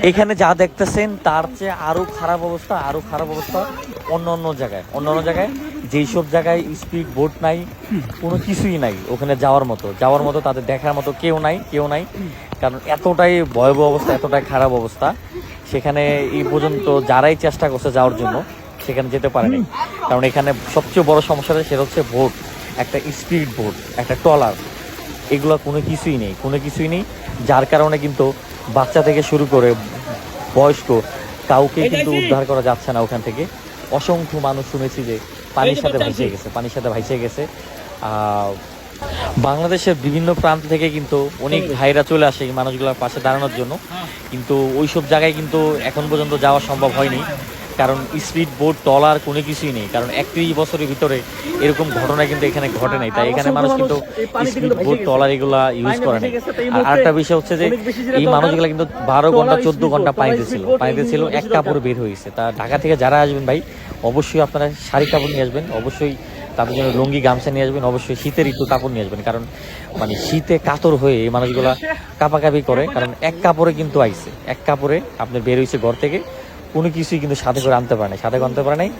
এখানে যা দেখতেছেন, তার চেয়ে আরও খারাপ অবস্থা, আরও খারাপ অবস্থা অন্য অন্য জায়গায়। অন্য অন্য জায়গায় যেই সব জায়গায় স্পিড বোট নাই, কোনো কিছুই নাই ওখানে যাওয়ার মতো। যাওয়ার মতো তাদের দেখার মতো কেউ নাই কেউ নাই। কারণ এতটাই ভয়াবহ অবস্থা, এতটাই খারাপ অবস্থা। সেখানে এই পর্যন্ত যারাই চেষ্টা করছে যাওয়ার জন্য, সেখানে যেতে পারেনি। কারণ এখানে সবচেয়ে বড় সমস্যাটা সেটা হচ্ছে বোট একটা স্পিড বোট একটা ট্রলার। এগুলো কোনো কিছুই নেই, কোনো কিছুই নেই। যার কারণে কিন্তু বাচ্চা থেকে শুরু করে বয়স্ক কাউকে কিন্তু উদ্ধার করা যাচ্ছে না ওখান থেকে। অসংখ্য মানুষ শুনেছি যে পানির সাথে ভাইসে গেছে পানির সাথে ভাইসে গেছে। বাংলাদেশের বিভিন্ন প্রান্ত থেকে কিন্তু অনেক ভাইরা চলে আসে এই মানুষগুলোর পাশে দাঁড়ানোর জন্য। কিন্তু ওইসব জায়গায় কিন্তু এখন পর্যন্ত যাওয়া সম্ভব হয়নি। কারণ স্পিড বোট টলার কোনো কিছুই নেই। কারণ একত্রিশ বছরের ভিতরে এরকম ঘটনা কিন্তু এখানে ঘটে নাই। তাই এখানে মানুষ কিন্তু স্পিড বোট টলার এগুলা ইউজ করে নাই। আর আরেকটা বিষয় হচ্ছে যে এই মানুষগুলো কিন্তু বারো ঘণ্টা চোদ্দ ঘণ্টা পানিতে ছিল পানিতে ছিল এক কাপড় বের হয়েছে তা ঢাকা থেকে যারা আসবেন ভাই অবশ্যই আপনারা শাড়ি কাপড় নিয়ে আসবেন। অবশ্যই তাদের জন্য লুঙ্গি গামছা নিয়ে আসবেন। অবশ্যই শীতের একটু কাপড় নিয়ে আসবেন। কারণ মানে শীতে কাতর হয়ে এই মানুষগুলা কাপাকাপি করে। কারণ এক কাপড়ে কিন্তু আইছে। এক কাপড়ে আপনার বের হয়েছে ঘর থেকে। কোনো কিছুই কিন্তু সাথে করে আনতে পারে না সাথে করে আনতে পারে নাই।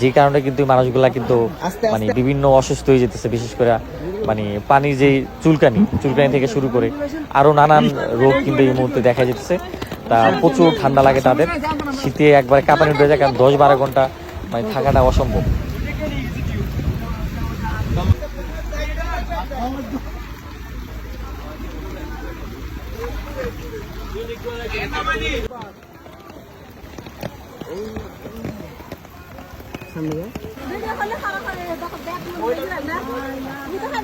যে কারণে কিন্তু মানুষগুলা কিন্তু মানে বিভিন্ন অসুস্থ হয়ে যেতেছে বিশেষ করে মানে পানির যে চুলকানি চুলকানি থেকে শুরু করে আরও নানান রোগ কিন্তু এই মুহূর্তে দেখা যেতেছে। তা প্রচুর ঠান্ডা লাগে তাদের। শীতে একবারে কাঁপানি উঠে যায় কারণ দশ বারো ঘণ্টা মানে থাকাটা অসম্ভব। 啥名？没得，可能他可能把个蛋弄弄起来呢。你这看。